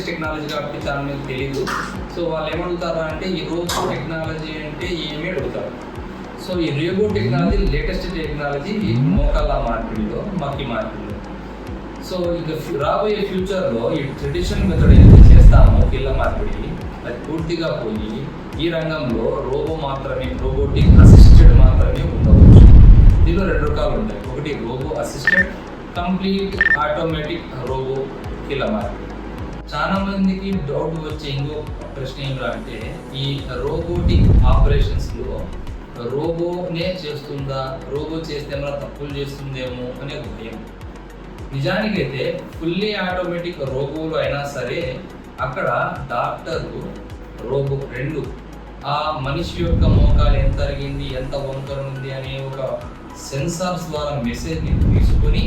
Latest technology కాబట్టి చాలా మంది తెలియదు సో వాళ్ళు ఏమడుగుతారు అంటే ఈ రోజు టెక్నాలజీ అంటే ఏమి అడుగుతారు? సో ఈ రేబో టెక్నాలజీ లేటెస్ట్ టెక్నాలజీ మోకాళ్ళ మార్పిడిలో మక్కి మార్పిడిలో. సో ఇక రాబోయే ఫ్యూచర్లో ఈ ట్రెడిషనల్ మెథడ్ ఏదైతే చేస్తామో పిల్ల మార్పిడి అది పూర్తిగా పోయి ఈ రంగంలో రోబో మాత్రమే రోబోటిక్ అసిస్టెడ్ మాత్రమే ఉండవచ్చు. దీనిలో రెండు రకాలు ఉంటాయి. ఒకటి robo assisted complete automatic robo కిల మార్పిడి. చాలా మందికి డౌట్ వచ్చే ఇంకో ప్రశ్న ఏమిటంటే ఈ రోబోటిక్ ఆపరేషన్స్లో రోబోనే చేస్తుందా? రోబో చేస్తే ఏమైనా తప్పులు చేస్తుందేమో అనే భయం. నిజానికైతే ఫుల్లీ ఆటోమేటిక్ రోబోలు అయినా సరే అక్కడ డాక్టర్ రోబో రెండు ఆ మనిషి యొక్క మోకాలు ఎంత అరిగింది ఎంత వంకర ఉంది అనే ఒక సెన్సార్స్ ద్వారా మెసేజ్ని తీసుకొని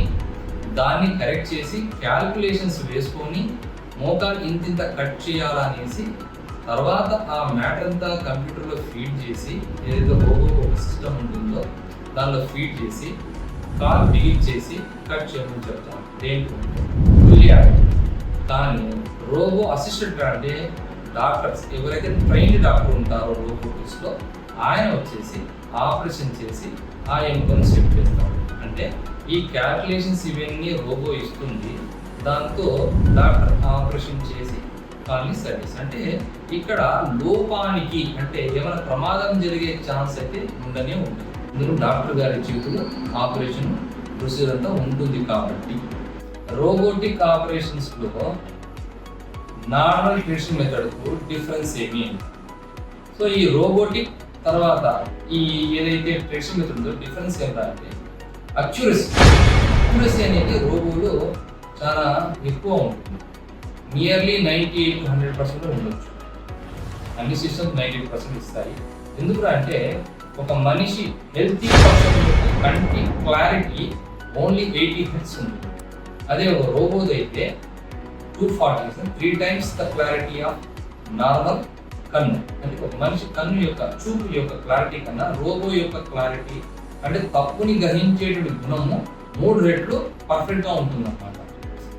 దాన్ని కరెక్ట్ చేసి క్యాల్కులేషన్స్ వేసుకొని మోకాలు ఇంత ఇంత కట్ చేయాలనేసి తర్వాత ఆ మ్యాటర్ అంతా కంప్యూటర్లో ఫీడ్ చేసి ఏదైతే రోబో ఒక సిస్టమ్ ఉంటుందో దానిలో ఫీడ్ చేసి కాల్ డిలీట్ చేసి కట్ చేయమని చెప్తాం. దేంట్లో ఫుల్లీ కానీ రోబో అసిస్టెంట్ అంటే డాక్టర్స్ ఎవరైతే ట్రైన్డ్ డాక్టర్ ఉంటారో రోబోటిక్స్లో ఆయన వచ్చేసి ఆపరేషన్ చేసి ఆ ఎముకను సెట్ చేస్తాడు అంటే ఈ క్యాల్కులేషన్స్ ఇవన్నీ రోబో ఇస్తుంది. దాంతో డాక్టర్ ఆపరేషన్ చేసి కాల్ని సర్వీస్. అంటే ఇక్కడ లోపానికి అంటే ఏమైనా ప్రమాదం జరిగే ఛాన్స్ అయితే ఉండనే ఉంటుంది. ఇందులో డాక్టర్ గారి చేతిలో ఆపరేషన్ ప్రొసీజర్ అంతా ఉంటుంది కాబట్టి రోబోటిక్ ఆపరేషన్స్లో నార్మల్ ట్రెడిషనల్ మెథడ్కు డిఫరెన్స్ ఏమి సో ఈ రోబోటిక్ తర్వాత ఈ ఏదైతే ట్రెడిషనల్ మెథడ్ ఉందో డిఫరెన్స్ ఏంటంటే అక్యురసీ అక్యురసీ అనేది రోబోలో చాలా ఎక్కువ ఉంటుంది. Nearly ninety eight to hundred percent ఉండొచ్చు. అన్ని సిస్టమ్స్ నైంటీ ఎయిట్ పర్సెంట్ ఇస్తాయి. ఎందుకు అంటే ఒక మనిషి హెల్తీ పర్సన్ కంటి క్లారిటీ ఓన్లీ ఎయిటీ హెడ్స్ ఉంటుంది. అదే ఒక రోబోది అయితే two forty three times the clarity of normal కన్ను. అంటే ఒక మనిషి కన్ను యొక్క చూపు యొక్క క్లారిటీ కన్నా రోబో యొక్క క్లారిటీ అంటే తప్పుని గ్రహించేటువంటి గుణము మూడు రెట్లు పర్ఫెక్ట్గా ఉంటుంది అన్నమాట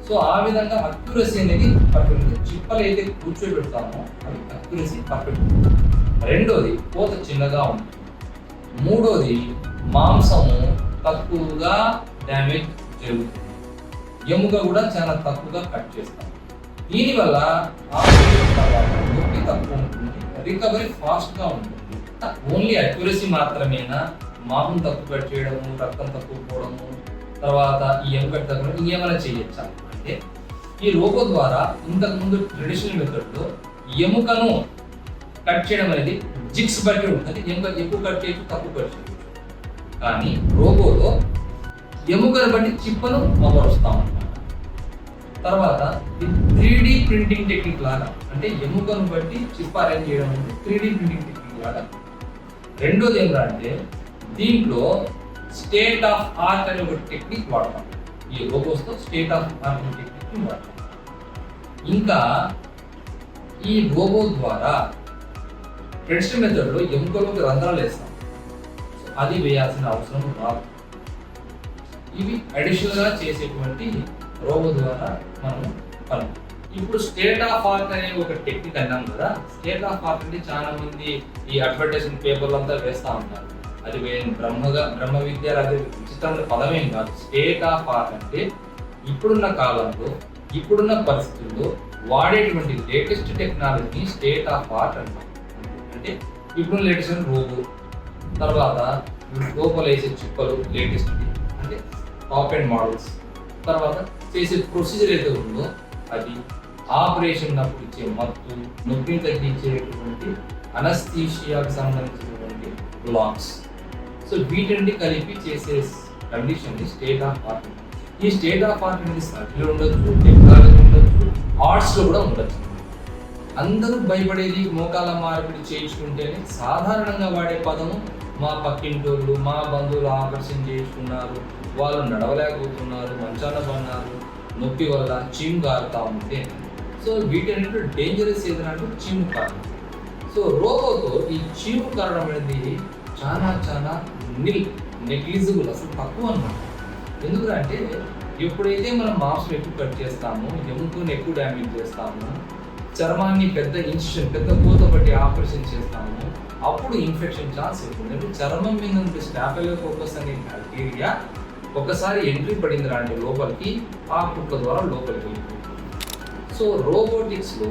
సో ఆ విధంగా అక్యురసీ అనేది పర్ఫెక్ట్ చిప్పలు అయితే కూర్చోబెడతామో అది అక్యురసీ పర్ఫెక్ట్ రెండోది కోత చిన్నగా ఉంటుంది మూడోది మాంసము తక్కువగా డ్యామేజ్ జరుగుతుంది. ఎముక కూడా చాలా తక్కువగా కట్ చేస్తాం. దీనివల్ల ఆపరేషన్ తర్వాత నొప్పి తక్కువ ఉంటుంది. రికవరీ ఫాస్ట్గా ఉంటుంది. ఓన్లీ అక్యురసీ మాత్రమేనా? మాంసం తక్కువ కట్ చేయడము రక్తం తక్కువ పోవడము తర్వాత ఈ ఎముక తగ్గడం ఇంకేమైనా చేయొచ్చా? చేస్తే ఈ రోబో ద్వారా ఇంతకు ముందు ట్రెడిషనల్ మెథడ్లో ఎముకను కట్ చేయడం అనేది జిక్స్ బట్టి ఉంటుంది. ఎముక ఎక్కువ కట్ చేయొచ్చు తక్కువ కట్ చేయొచ్చు. కానీ రోబోలో ఎముకను బట్టి చిప్పను అమరుస్తాం అనమాట తర్వాత త్రీ డి ప్రింటింగ్ టెక్నిక్ లాగా అంటే ఎముకను బట్టి చిప్ అరేంజ్ చేయడం అనేది త్రీ డి ప్రింటింగ్ టెక్నిక్ లాగా. రెండోది ఏంటంటే దీంట్లో స్టేట్ ఆఫ్ ఆర్ట్ అనే ఒక టెక్నిక్ వాడతాం. ఈ రోబోస్తో స్టేట్ ఆఫ్ ఆర్ట్ అనే టెక్నిక్ వాడతాం ఇంకా ఈ లోగో ద్వారా ట్రెడిషనల్ మెథడ్లో ఎముకలోకి రంధ్రాలు వేస్తాం. సో అది వేయాల్సిన అవసరం రాదు. ఇవి అడిషనల్గా చేసేటువంటి రోబో ద్వారా మనం పని ఇప్పుడు స్టేట్ ఆఫ్ ఆర్ట్ అనే ఒక టెక్నిక్ అన్నాం కదా. స్టేట్ ఆఫ్ ఆర్ట్ అంటే చాలా మంది ఈ అడ్వర్టైజ్మెంట్ పేపర్లు అంతా వేస్తూ ఉంటారు అది వే- బ్రహ్మగా బ్రహ్మ విద్య ఉచితంగా విచిత్రమైన పదమేం కాదు. స్టేట్ ఆఫ్ ఆర్ట్ అంటే ఇప్పుడున్న కాలంలో ఇప్పుడున్న పరిస్థితుల్లో వాడేటువంటి లేటెస్ట్ టెక్నాలజీని స్టేట్ ఆఫ్ ఆర్ట్ అంటాం అంటే ఇప్పుడు లేటెస్ట్ రోబో తర్వాత లోపల వేసే చిప్పలు లేటెస్ట్ అంటే టాప్ అండ్ మోడల్స్ తర్వాత చేసే ప్రొసీజర్ ఏదో ఉందో అది ఆపరేషన్ అప్పుడు ఇచ్చే మత్తు నొప్పిని తగ్గించేటువంటి అనస్థీషియాకు సంబంధించినటువంటి బ్లాక్స్. సో వీటన్ని కలిపి చేసే కండిషన్ స్టేట్ ఆఫ్ ఆర్ట్ ఈ స్టేట్ ఆఫ్ ఆర్ట్ అనేది సర్కిల్ ఉండొచ్చు టెక్నాలజీ ఉండొచ్చు ఆర్ట్స్లో కూడా ఉండొచ్చు. అందరూ భయపడేది మోకాల మార్పిడి చేయించుకుంటేనే సాధారణంగా వాడే పదము మా పక్కింటోళ్ళు మా బంధువులు ఆపరేషన్ చేయించుకున్నారు వాళ్ళు నడవలేకపోతున్నారు మంచాన పన్నారు నొప్పి వల్ల చీము కారుతా ఉంటే. సో వీటన్నింటిలో డేంజరస్ ఏదంటే చీము కారణం సో రోబోతో ఈ చీము కారణం అనేది చాలా చాలా నిల్ నెగ్లిజిబుల్ అసలు తక్కువ అనమాట ఎందుకంటే ఎప్పుడైతే మనం మాంసం ఎక్కువ కట్ చేస్తామో ఎముకను ఎక్కువ డ్యామేజ్ చేస్తామో చర్మాన్ని పెద్ద ఇన్సిషన్ పెద్ద పూత పట్టి ఆపరేషన్ చేస్తాము అప్పుడు ఇన్ఫెక్షన్ ఛాన్స్ ఎక్కువ. చర్మం మీద ఉండే స్టాఫెలోకోకస్ అనే బ్యాక్టీరియా ఒకసారి ఎంట్రీ పడింది రాండి లోపలికి ఆ కుక్క ద్వారా లోపలికి సో రోబోటిక్స్లో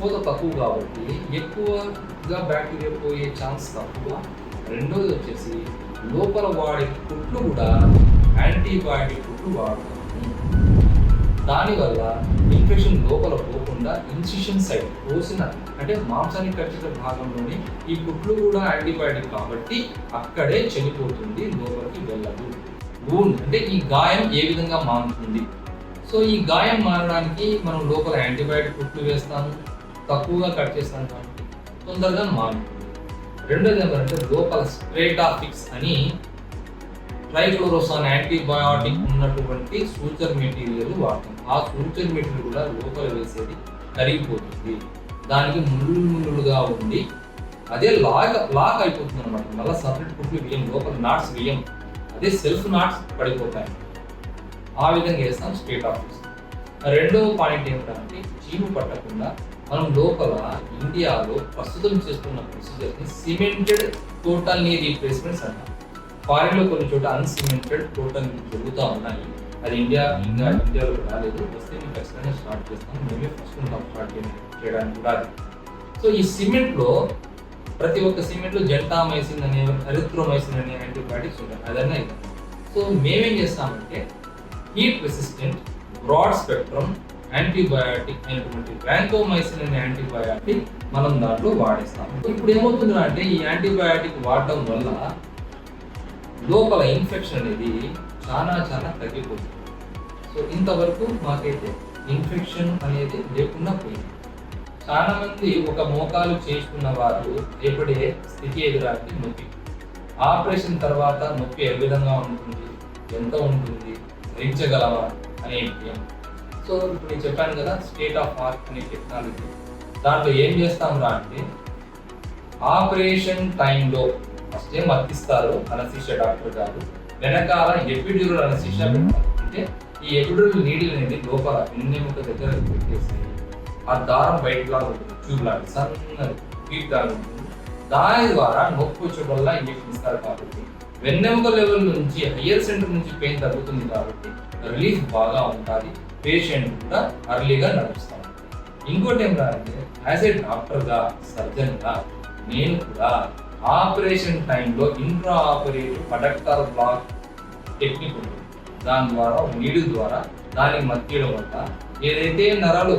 పూత తక్కువ కాబట్టి ఎక్కువగా బ్యాక్టీరియా పోయే ఛాన్స్ తక్కువ. రెండోది వచ్చేసి లోపల వాడే కుట్లు కూడా యాంటీబయాటిక్ కుట్లు వాడుతుంది దానివల్ల ఇన్ఫెక్షన్ లోపల పోకుండా ఇన్సిషన్ సైడ్ కోసిన అంటే మాంసాన్ని కట్టిన భాగంలోని ఈ కుట్లు కూడా యాంటీబయాటిక్ కాబట్టి అక్కడే చనిపోతుంది లోపలికి వెళ్ళదు. వూండ్ అంటే ఈ గాయం ఏ విధంగా మారుతుంది? సో ఈ గాయం మారడానికి మనం లోపల యాంటీబయాటిక్ కుట్లు వేస్తాము తక్కువగా కట్ చేస్తాం కాబట్టి తొందరగా మారుతుంది. రెండోది ఏమంటే లోపల స్ట్రేటాఫిక్స్ అని ట్రైక్లోరోసాన్ యాంటీబయాటిక్ ఉన్నటువంటి సూచర్ మెటీరియల్ వాడతాం. ఆ సూచర్ మెటీరియల్ కూడా లోపల వేసేది కరిగిపోతుంది. దానికి ముళ్ళు ముళ్ళుగా ఉండి అదే లాక్ లాక్ అయిపోతుంది అనమాట మళ్ళీ సపరేట్ కుట్లు వేయం లోపల నాట్స్ వేయం. అదే సెల్ఫ్ నాట్స్ పడిపోతాయి. ఆ విధంగా వేస్తాం స్టేట్ ఆఫీస్ రెండవ పాయింట్ ఏమిటంటే చీము పట్టకుండా మనం లోపల ఇండియాలో ప్రస్తుతం చేస్తున్న ప్రొసీజర్ని సిమెంటెడ్ టోటల్ నీ రీప్లేస్మెంట్స్ అంటాం. ఫారిన్లో కొన్ని చోట అన్సిమెంటెడ్ టోటల్ జరుగుతూ ఉన్నాయి. అది ఇండియా ఇంకా ఇండియాలో రాలేదు. వస్తే మేము ఖచ్చితంగా స్టార్ట్ చేస్తాం మేమే ఫస్ట్ ఉంటాం స్టార్ట్ చేయడానికి కూడా అది. సో ఈ సిమెంట్లో ప్రతి ఒక్క సిమెంట్లో జెంటామైసిన్ అనే అరిథ్రోమైసిన్ అనే యాంటీబయాటిక్స్ ఉంటాయి. అదన్నా ఇది సో మేమేం చేస్తామంటే heat resistant broad spectrum antibiotic అయినటువంటి వ్యాంకోమైసిన్ అనే యాంటీబయాటిక్ మనం దాంట్లో వాడేస్తాం. ఇప్పుడు ఏమవుతుంది అంటే ఈ యాంటీబయాటిక్ వాడడం వల్ల లోపల ఇన్ఫెక్షన్ అనేది చాలా చాలా తగ్గిపోతుంది. సో ఇంతవరకు మాకైతే ఇన్ఫెక్షన్ అనేది లేకుండా పోయింది. చాలా మంది ఒక మోకాలు చేసుకున్న వారు ఏపడే స్థితి ఎదురాకి నొప్పి. ఆపరేషన్ తర్వాత నొప్పి ఏ విధంగా ఉంటుంది? ఎంత ఉంటుంది? భరించగలవా అనే విషయం. సో ఇప్పుడు నేను చెప్పాను కదా స్టేట్ ఆఫ్ ఆర్ట్ అనే టెక్నాలజీ దాంట్లో ఏం చేస్తాం రా అంటే ఆపరేషన్ టైంలో ఫస్ట్ ఏం వర్తిస్తారు అనస్థిషియా డాక్టర్ గారు వెనకాల ఎపిడ్యూరల్ పెడతారు. అంటే ఈ ఎపిడ్యూరల్ నీడిల్ అనేది లోపల వెన్నెముక దగ్గర పెట్టేసి ఆ దారం బయటలా ఉంటుంది ట్యూబ్ సన్నది లాగా ఉంటుంది. దాని ద్వారా నొప్పి వచ్చే వల్ల ఇంజక్షన్ ఇస్తారు కాబట్టి వెన్నెముక లెవెల్ నుంచి హయ్యర్ సెంటర్ నుంచి పెయిన్ తగ్గుతుంది కాబట్టి రిలీఫ్ బాగా ఉంటుంది పేషెంట్ కూడా అర్లీగా నడుస్తాం. ఇంకోటి ఏం అంటే యాజ్ ఏ డాక్టర్గా సర్జన్గా నేను కూడా ఆపరేషన్ టైంలో ఇంట్రా ఆపరేటివ్ పడక్టర్ బ్లాక్ టెక్నిక్ ఉంటుంది. దాని ద్వారా నీడి ద్వారా దానికి మధ్యలో వల్ల ఏదైతే నరాలు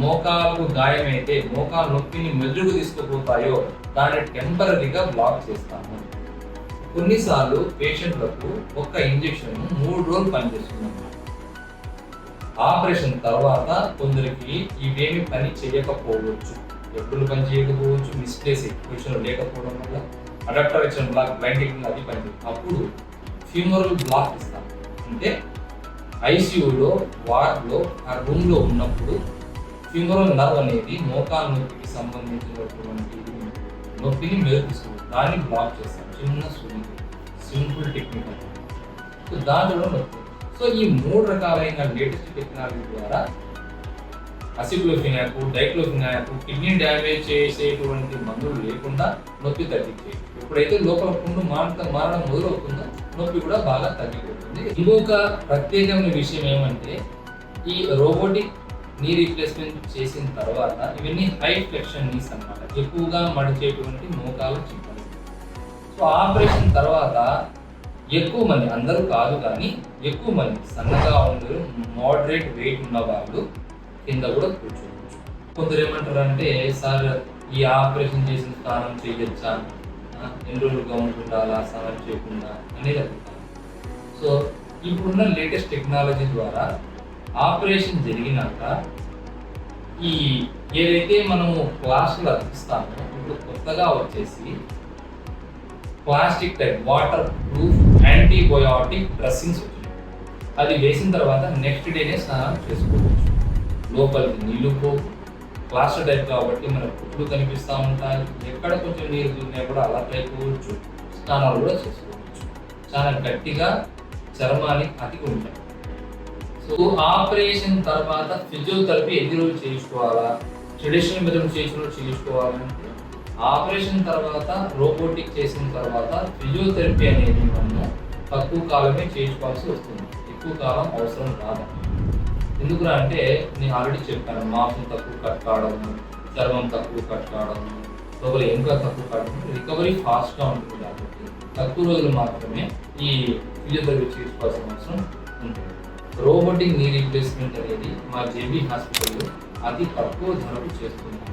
మోకాలకు గాయమైతే మోకాలు నొప్పిని మెదుగు తీసుకుపోతాయో దాన్ని టెంపరీగా బ్లాక్ చేస్తాము. కొన్నిసార్లు పేషెంట్లకు ఒక్క ఇంజెక్షన్ మూడు రోజులు పనిచేస్తుంది. ఆపరేషన్ తర్వాత కొందరికి ఇవేమి పని చేయకపోవచ్చు. ఎప్పుడు పని చేయకపోవచ్చు మిస్ప్లేస్ ఎక్విషన్ లేకపోవడం వల్ల అడాప్టర్ ఇచ్చిన బ్లాక్ బ్లైండింగ్ అది పని. అప్పుడు ఫ్యూమరల్ బ్లాక్ ఇస్తాం. అంటే ఐసీయూలో వార్డ్లో ఆ రూమ్లో ఉన్నప్పుడు ఫ్యూమరల్ నర్వ్ అనేది మోకాల నొప్పికి సంబంధించినటువంటి నొప్పిని మేలుస్తుంది దాన్ని బ్లాక్ చేస్తాం. చిన్న సూది సింపుల్ టెక్నిక్ దాంట్లో నొప్పి. సో ఈ మూడు రకాలైన లేటెస్ట్ టెక్నాలజీ ద్వారా. అసిక్లోఫినాకు డైక్లోఫినాకు కిడ్నీ డ్యామేజ్ చేసేటువంటి మందులు లేకుండా నొప్పి తగ్గించే ఎప్పుడైతే లోపల పుండు మారత మారడం మొదలవుతుందో నొప్పి కూడా బాగా తగ్గిపోతుంది. ఇంకొక ప్రత్యేకమైన విషయం ఏమంటే ఈ రోబోటిక్ నీ రీప్లేస్మెంట్ చేసిన తర్వాత ఇవన్నీ హై ఫ్లెక్షన్ నీస్ అనమాట ఎక్కువగా మడిచేటువంటి మోకాలు చిప్పలు సో ఆపరేషన్ తర్వాత ఎక్కువ మంది అందరూ కాదు కానీ ఎక్కువ మంది సన్నగా ఉండరు మోడరేట్ వెయిట్ ఉన్న వాళ్ళు కింద కూడా కూర్చోవచ్చు. కొందరు ఏమంటారు అంటే సార్ ఈ ఆపరేషన్ చేసిన స్నానం చేయొచ్చా? ఎన్ని రోజులు గమనించాలా స్నానం చేయకుండా? అనేది అడుగుతాను సో ఇప్పుడున్న లేటెస్ట్ టెక్నాలజీ ద్వారా ఆపరేషన్ జరిగినాక ఈ ఏదైతే మనము క్లాసులు అతికిస్తామో ఇప్పుడు కొత్తగా వచ్చేసి plastic type waterproof antibiotic dressings అది వేసిన తర్వాత నెక్స్ట్ డేనే స్నానం చేసుకోవచ్చు. లోపలికి నీళ్ళు పో. ప్లాస్టర్ టైప్ కాబట్టి మనకు కుట్లు కనిపిస్తూ ఉంటాయి. ఎక్కడ కొంచెం నీరు దూరినా కూడా అలా అయిపోవచ్చు. స్నానాలు కూడా చేసుకోవచ్చు. చాలా గట్టిగా చర్మాన్ని అతికి ఉంటాయి సో ఆపరేషన్ తర్వాత ఫిజియోథెరపీ ఎన్ని రోజులు చేయించుకోవాలా? ట్రెడిషనల్ మెథడ్ చేయించుకుని చేయించుకోవాలంటే ఆపరేషన్ తర్వాత రోబోటిక్ చేసిన తర్వాత ఫిజియోథెరపీ అనేది మనము తక్కువ కాలమే చేయించుకోవాల్సి వస్తుంది. ఎక్కువ కాలం అవసరం రాదు. ఎందుకురా అంటే నేను ఆల్రెడీ చెప్పాను మాంసం తక్కువ కట్ కావడము చర్మం తక్కువ కట్ కావడము లోపల ఎముక తక్కువ కావడం రికవరీ ఫాస్ట్గా ఉంటుంది కాబట్టి తక్కువ రోజులు మాత్రమే ఈ ఫిజియోథెరపీ చేసుకోవాల్సిన అవసరం ఉంటుంది. రోబోటిక్ నీ రీప్లేస్మెంట్ అనేది మా జేబీ హాస్పిటల్లో అతి తక్కువ ధరకు చేస్తున్నాము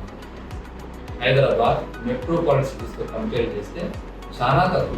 హైదరాబాద్ మెట్రోపాలిటన్ సిటీస్తో కంపేర్ చేస్తే చాలా తక్కువ